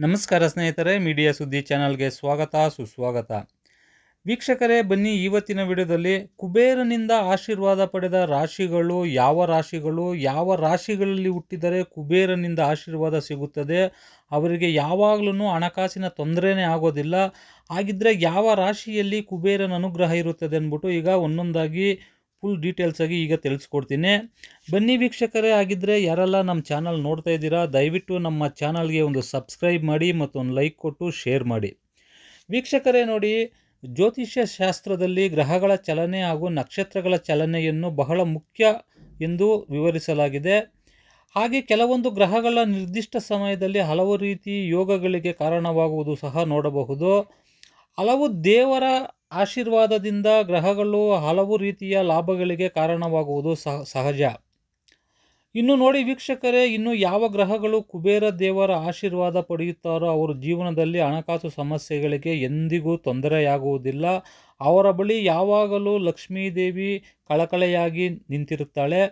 ನಮಸ್ಕಾರ ಸ್ನೇಹಿತರೆ, ಮೀಡಿಯಾ ಸುದ್ದಿ ಚಾನಲ್ಗೆ ಸ್ವಾಗತ, ಸುಸ್ವಾಗತ. ವೀಕ್ಷಕರೇ, ಬನ್ನಿ ಇವತ್ತಿನ ವಿಡಿಯೋದಲ್ಲಿ ಕುಬೇರನಿಂದ ಆಶೀರ್ವಾದ ಪಡೆದ ರಾಶಿಗಳು ಯಾವ ರಾಶಿಗಳು, ಯಾವ ರಾಶಿಗಳಲ್ಲಿ ಹುಟ್ಟಿದರೆ ಕುಬೇರನಿಂದ ಆಶೀರ್ವಾದ ಸಿಗುತ್ತದೆ, ಅವರಿಗೆ ಯಾವಾಗಲೂ ಹಣಕಾಸಿನ ತೊಂದರೆನೇ ಆಗೋದಿಲ್ಲ, ಹಾಗಿದ್ರೆ ಯಾವ ರಾಶಿಯಲ್ಲಿ ಕುಬೇರನ ಅನುಗ್ರಹ ಇರುತ್ತದೆ ಅಂದ್ಬಿಟ್ಟು ಈಗ ಒಂದೊಂದಾಗಿ ಫುಲ್ ಡೀಟೇಲ್ಸಾಗಿ ಈಗ ತಿಳಿಸ್ಕೊಡ್ತೀನಿ. ಬನ್ನಿ ವೀಕ್ಷಕರೇ ಆಗಿದ್ದರೆ ಯಾರೆಲ್ಲ ನಮ್ಮ ಚಾನಲ್ ನೋಡ್ತಾ ಇದ್ದೀರಾ, ದಯವಿಟ್ಟು ನಮ್ಮ ಚಾನಲ್ಗೆ ಒಂದು ಸಬ್ಸ್ಕ್ರೈಬ್ ಮಾಡಿ ಮತ್ತು ಒಂದು ಲೈಕ್ ಕೊಟ್ಟು ಶೇರ್ ಮಾಡಿ. ವೀಕ್ಷಕರೇ, ನೋಡಿ, ಜ್ಯೋತಿಷ್ಯ ಶಾಸ್ತ್ರದಲ್ಲಿ ಗ್ರಹಗಳ ಚಲನೆ ಹಾಗೂ ನಕ್ಷತ್ರಗಳ ಚಲನೆಯನ್ನು ಬಹಳ ಮುಖ್ಯ ಎಂದು ವಿವರಿಸಲಾಗಿದೆ. ಹಾಗೆ ಕೆಲವೊಂದು ಗ್ರಹಗಳ ನಿರ್ದಿಷ್ಟ ಸಮಯದಲ್ಲಿ ಹಲವು ರೀತಿ ಯೋಗಗಳಿಗೆ ಕಾರಣವಾಗುವುದು ಸಹ ನೋಡಬಹುದು. ಹಲವು ದೇವರ ಆಶೀರ್ವಾದದಿಂದ ಗ್ರಹಗಳು ಹಲವು ರೀತಿಯ ಲಾಭಗಳಿಗೆ ಕಾರಣವಾಗುವುದು ಸಹ, ಸಹಜ. ಇನ್ನು ನೋಡಿ ವೀಕ್ಷಕರೇ, ಇನ್ನು ಯಾವ ಗ್ರಹಗಳು ಕುಬೇರ ದೇವರ ಆಶೀರ್ವಾದ ಪಡೆಯುತ್ತಾರೋ ಅವರ ಜೀವನದಲ್ಲಿ ಹಣಕಾಸು ಸಮಸ್ಯೆಗಳಿಗೆ ಎಂದಿಗೂ ತೊಂದರೆಯಾಗುವುದಿಲ್ಲ. ಅವರ ಬಳಿ ಯಾವಾಗಲೂ ಲಕ್ಷ್ಮೀದೇವಿ ಕಳಕಳೆಯಾಗಿ ನಿಂತಿರುತ್ತಾಳೆ.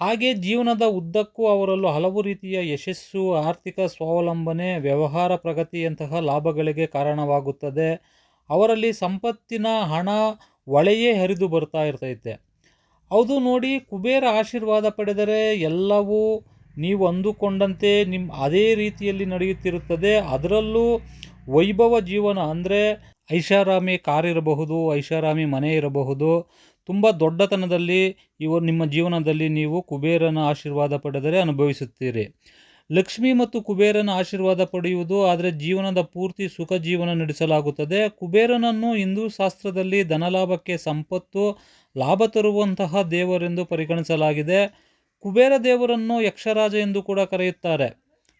ಹಾಗೆ ಜೀವನದ ಉದ್ದಕ್ಕೂ ಅವರಲ್ಲೂ ಹಲವು ರೀತಿಯ ಯಶಸ್ಸು, ಆರ್ಥಿಕ ಸ್ವಾವಲಂಬನೆ, ವ್ಯವಹಾರ ಪ್ರಗತಿಯಂತಹ ಲಾಭಗಳಿಗೆ ಕಾರಣವಾಗುತ್ತದೆ. ಅವರಲ್ಲಿ ಸಂಪತ್ತಿನ ಹಣ ಒಳೆಯೇ ಹರಿದು ಬರ್ತಾ ಇರ್ತೈತೆ. ಹೌದು ನೋಡಿ ಕುಬೇರ ಆಶೀರ್ವಾದ ಪಡೆದರೆ ಎಲ್ಲವೂ ನೀವು ಅಂದುಕೊಂಡಂತೆ ನಿಮ್ಮ ಅದೇ ರೀತಿಯಲ್ಲಿ ನಡೆಯುತ್ತಿರುತ್ತದೆ. ಅದರಲ್ಲೂ ವೈಭವ ಜೀವನ ಅಂದರೆ ಐಷಾರಾಮಿ ಕಾರ್ ಇರಬಹುದು, ಐಷಾರಾಮಿ ಮನೆ ಇರಬಹುದು. ತುಂಬ ದೊಡ್ಡತನದಲ್ಲಿ ಇವರು ನಿಮ್ಮ ಜೀವನದಲ್ಲಿ ನೀವು ಕುಬೇರನ ಆಶೀರ್ವಾದ ಪಡೆದರೆ ಅನುಭವಿಸುತ್ತೀರಿ. ಲಕ್ಷ್ಮಿ ಮತ್ತು ಕುಬೇರನ ಆಶೀರ್ವಾದ ಪಡೆಯುವುದು, ಆದರೆ ಜೀವನದ ಪೂರ್ತಿ ಸುಖ ಜೀವನ ನಡೆಸಲಾಗುತ್ತದೆ. ಕುಬೇರನನ್ನು ಹಿಂದೂ ಶಾಸ್ತ್ರದಲ್ಲಿ ಧನಲಾಭಕ್ಕೆ ಸಂಪತ್ತು, ಲಾಭ ತರುವಂತಹ ದೇವರೆಂದು ಪರಿಗಣಿಸಲಾಗಿದೆ. ಕುಬೇರ ದೇವರನ್ನು ಯಕ್ಷರಾಜ ಎಂದು ಕೂಡ ಕರೆಯುತ್ತಾರೆ.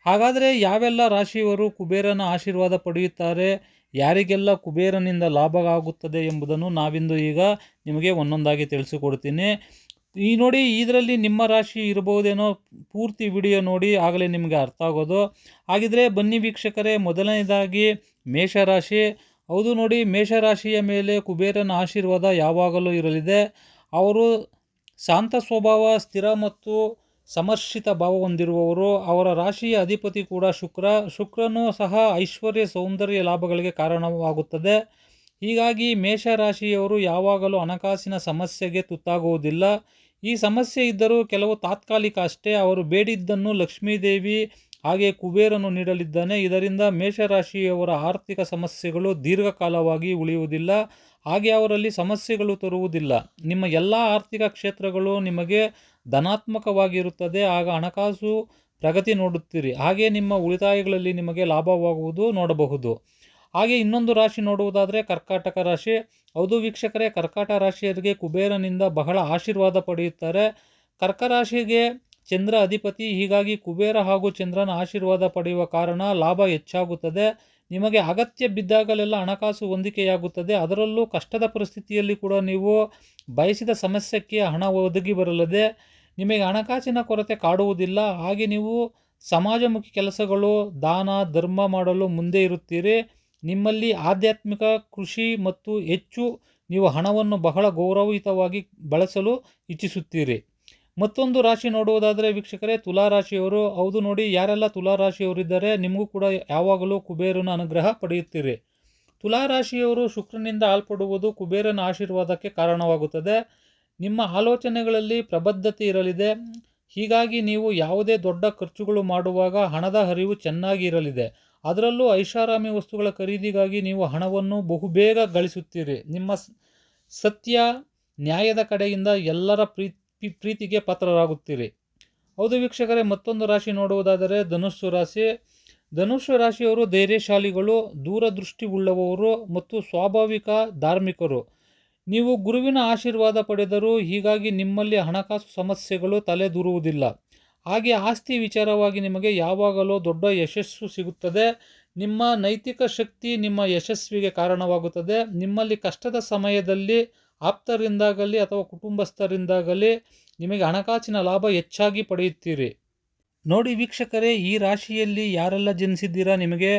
ಹಾಗಾದರೆ ಯಾವೆಲ್ಲ ರಾಶಿಯವರು ಕುಬೇರನ ಆಶೀರ್ವಾದ ಪಡೆಯುತ್ತಾರೆ? ಯಾರಿಗೆಲ್ಲ ಕುಬೇರನಿಂದ ಲಾಭ ಆಗುತ್ತದೆ ಎಂಬುದನ್ನು ನಾವಿಂದು ಈಗ ನಿಮಗೆ ಒಂದೊಂದಾಗಿ ತಿಳಿಸಿಕೊಡ್ತೀನಿ. ಈ ನೋಡಿ ಇದರಲ್ಲಿ ನಿಮ್ಮ ರಾಶಿ ಇರಬಹುದೇನೋ ಪೂರ್ತಿ ವಿಡಿಯೋ ನೋಡಿ ಆಗಲೇ ನಿಮಗೆ ಅರ್ಥ ಆಗೋದು. ಹಾಗಿದ್ರೆ ಬನ್ನಿ ವೀಕ್ಷಕರೇ, ಮೊದಲನೇದಾಗಿ ಮೇಷರಾಶಿ. ಹೌದು ನೋಡಿ, ಮೇಷರಾಶಿಯ ಮೇಲೆ ಕುಬೇರನ ಆಶೀರ್ವಾದ ಯಾವಾಗಲೂ ಇರಲಿದೆ. ಅವರು ಶಾಂತ ಸ್ವಭಾವ, ಸ್ಥಿರ ಮತ್ತು ಸಮರ್ಷಿತ ಭಾವ ಹೊಂದಿರುವವರು. ಅವರ ರಾಶಿಯ ಅಧಿಪತಿ ಕೂಡ ಶುಕ್ರ. ಶುಕ್ರನೂ ಸಹ ಐಶ್ವರ್ಯ, ಸೌಂದರ್ಯ ಲಾಭಗಳಿಗೆ ಕಾರಣವಾಗುತ್ತದೆ. ಹೀಗಾಗಿ ಮೇಷರಾಶಿಯವರು ಯಾವಾಗಲೂ ಹಣಕಾಸಿನ ಸಮಸ್ಯೆಗೆ ತುತ್ತಾಗುವುದಿಲ್ಲ. ಈ ಸಮಸ್ಯೆ ಇದ್ದರೂ ಕೆಲವು ತಾತ್ಕಾಲಿಕ ಅಷ್ಟೇ. ಅವರು ಬೇಡಿದ್ದನ್ನು ಲಕ್ಷ್ಮೀದೇವಿ ಹಾಗೆ ಕುಬೇರನು ನೀಡಲಿದ್ದಾನೆ. ಇದರಿಂದ ಮೇಷರಾಶಿಯವರ ಆರ್ಥಿಕ ಸಮಸ್ಯೆಗಳು ದೀರ್ಘಕಾಲವಾಗಿ ಉಳಿಯುವುದಿಲ್ಲ. ಹಾಗೆ ಅವರಲ್ಲಿ ಸಮಸ್ಯೆಗಳು ತರುವುದಿಲ್ಲ. ನಿಮ್ಮ ಎಲ್ಲ ಆರ್ಥಿಕ ಕ್ಷೇತ್ರಗಳು ನಿಮಗೆ ಧನಾತ್ಮಕವಾಗಿರುತ್ತದೆ. ಆಗ ಹಣಕಾಸು ಪ್ರಗತಿ ನೋಡುತ್ತೀರಿ. ಹಾಗೆ ನಿಮ್ಮ ಉಳಿತಾಯಗಳಲ್ಲಿ ನಿಮಗೆ ಲಾಭವಾಗುವುದು ನೋಡಬಹುದು. ಹಾಗೆ ಇನ್ನೊಂದು ರಾಶಿ ನೋಡುವುದಾದರೆ ಕರ್ಕಾಟಕ ರಾಶಿ. ಹೌದು ವೀಕ್ಷಕರೇ, ಕರ್ಕಾಟ ರಾಶಿಯರಿಗೆ ಕುಬೇರನಿಂದ ಬಹಳ ಆಶೀರ್ವಾದ ಪಡೆಯುತ್ತಾರೆ. ಕರ್ಕ ರಾಶಿಗೆ ಚಂದ್ರ ಅಧಿಪತಿ, ಹೀಗಾಗಿ ಕುಬೇರ ಹಾಗೂ ಚಂದ್ರನ ಆಶೀರ್ವಾದ ಪಡೆಯುವ ಕಾರಣ ಲಾಭ ಹೆಚ್ಚಾಗುತ್ತದೆ. ನಿಮಗೆ ಅಗತ್ಯ ಬಿದ್ದಾಗಲೆಲ್ಲ ಹಣಕಾಸು ಹೊಂದಿಕೆಯಾಗುತ್ತದೆ. ಅದರಲ್ಲೂ ಕಷ್ಟದ ಪರಿಸ್ಥಿತಿಯಲ್ಲಿ ಕೂಡ ನೀವು ಬಯಸಿದ ಸಮಸ್ಯೆಗೆ ಹಣ ಒದಗಿ ಬರಲದೆ. ನಿಮಗೆ ಹಣಕಾಸಿನ ಕೊರತೆ ಕಾಡುವುದಿಲ್ಲ. ಹಾಗೆ ನೀವು ಸಮಾಜಮುಖಿ ಕೆಲಸಗಳು, ದಾನ, ಧರ್ಮ ಮಾಡಲು ಮುಂದೆ ಇರುತ್ತೀರಿ. ನಿಮ್ಮಲ್ಲಿ ಆಧ್ಯಾತ್ಮಿಕ ಕೃಷಿ ಮತ್ತು ಹೆಚ್ಚು ನೀವು ಹಣವನ್ನು ಬಹಳ ಗೌರವಯುತವಾಗಿ ಬಳಸಲು ಇಚ್ಛಿಸುತ್ತೀರಿ. ಮತ್ತೊಂದು ರಾಶಿ ನೋಡುವುದಾದರೆ ವೀಕ್ಷಕರೇ ತುಲಾ ರಾಶಿಯವರು ಹೌದು ನೋಡಿ ಯಾರೆಲ್ಲ ತುಲಾ ರಾಶಿಯವರಿದ್ದಾರೆ ನಿಮಗೂ ಕೂಡ ಯಾವಾಗಲೂ ಕುಬೇರನ ಅನುಗ್ರಹ ಪಡೆಯುತ್ತೀರಿ. ತುಲಾ ರಾಶಿಯವರು ಶುಕ್ರನಿಂದ ಆಲ್ಪಡುವುದು ಕುಬೇರನ ಆಶೀರ್ವಾದಕ್ಕೆ ಕಾರಣವಾಗುತ್ತದೆ. ನಿಮ್ಮ ಆಲೋಚನೆಗಳಲ್ಲಿ ಪ್ರಬದ್ಧತೆ ಇರಲಿದೆ. ಹೀಗಾಗಿ ನೀವು ಯಾವುದೇ ದೊಡ್ಡ ಖರ್ಚುಗಳು ಮಾಡುವಾಗ ಹಣದ ಹರಿವು ಚೆನ್ನಾಗಿ ಇರಲಿದೆ. ಅದರಲ್ಲೂ ಐಷಾರಾಮಿ ವಸ್ತುಗಳ ಖರೀದಿಗಾಗಿ ನೀವು ಹಣವನ್ನು ಬಹುಬೇಗ ಗಳಿಸುತ್ತೀರಿ. ನಿಮ್ಮ ಸತ್ಯ ನ್ಯಾಯದ ಕಡೆಯಿಂದ ಎಲ್ಲರ ಪ್ರೀತಿ ಪ್ರೀತಿಗೆ ಪಾತ್ರರಾಗುತ್ತೀರಿ. ಹೌದು ವೀಕ್ಷಕರೇ, ಮತ್ತೊಂದು ರಾಶಿ ನೋಡುವುದಾದರೆ ಧನುಸ್ಸು ರಾಶಿ. ಧನುಸ್ಸು ರಾಶಿಯವರು ಧೈರ್ಯಶಾಲಿಗಳು ದೂರದೃಷ್ಟಿ ಉಳ್ಳವರು ಮತ್ತು ಸ್ವಾಭಾವಿಕ ಧಾರ್ಮಿಕರು. ನೀವು ಗುರುವಿನ ಆಶೀರ್ವಾದ ಪಡೆದರೂ ಹೀಗಾಗಿ ನಿಮ್ಮಲ್ಲಿ ಹಣಕಾಸು ಸಮಸ್ಯೆಗಳು ತಲೆದೂರುವುದಿಲ್ಲ. ಹಾಗೆ ಆಸ್ತಿ ವಿಚಾರವಾಗಿ ನಿಮಗೆ ಯಾವಾಗಲೂ ದೊಡ್ಡ ಯಶಸ್ಸು ಸಿಗುತ್ತದೆ. ನಿಮ್ಮ ನೈತಿಕ ಶಕ್ತಿ ನಿಮ್ಮ ಯಶಸ್ವಿಗೆ ಕಾರಣವಾಗುತ್ತದೆ. ನಿಮ್ಮಲ್ಲಿ ಕಷ್ಟದ ಸಮಯದಲ್ಲಿ, ಆಪ್ತರಿಂದಾಗಲಿ ಅಥವಾ ಕುಟುಂಬಸ್ಥರಿಂದಾಗಲಿ ನಿಮಗೆ ಹಣಕಾಸಿನ ಲಾಭ ಹೆಚ್ಚಾಗಿ ಪಡೆಯುತ್ತೀರಿ. ನೋಡಿ ವೀಕ್ಷಕರೇ, ಈ ರಾಶಿಯಲ್ಲಿ ಯಾರೆಲ್ಲ ಜನಿಸಿದ್ದೀರಾ ನಿಮಗೆ?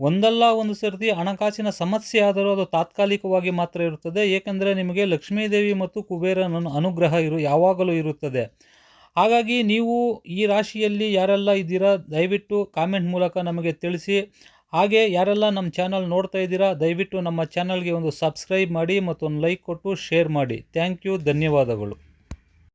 ಒಂದಲ್ಲ ಒಂದು ಸರ್ತಿ ಹಣಕಾಸಿನ ಸಮಸ್ಯೆ ಆದರೂ ಅದು ತಾತ್ಕಾಲಿಕವಾಗಿ ಮಾತ್ರ ಇರುತ್ತದೆ. ಏಕೆಂದರೆ ನಿಮಗೆ ಲಕ್ಷ್ಮೀದೇವಿ ಮತ್ತು ಕುಬೇರನ ಅನುಗ್ರಹ ಇರು, ಯಾವಾಗಲೂ ಇರುತ್ತದೆ. ಹಾಗಾಗಿ ನೀವು ಈ ರಾಶಿಯಲ್ಲಿ ಯಾರೆಲ್ಲ ಇದ್ದೀರಾ, ದಯವಿಟ್ಟು ಕಾಮೆಂಟ್ ಮೂಲಕ ನಮಗೆ ತಿಳಿಸಿ. ಹಾಗೆ ಯಾರೆಲ್ಲ ನಮ್ಮ ಚಾನಲ್ ನೋಡ್ತಾ ಇದ್ದೀರಾ, ದಯವಿಟ್ಟು ನಮ್ಮ ಚಾನಲ್ಗೆ ಒಂದು ಸಬ್ಸ್ಕ್ರೈಬ್ ಮಾಡಿ ಮತ್ತೊಂದು ಲೈಕ್ ಕೊಟ್ಟು ಶೇರ್ ಮಾಡಿ. ಥ್ಯಾಂಕ್ ಯು ಧನ್ಯವಾದಗಳು.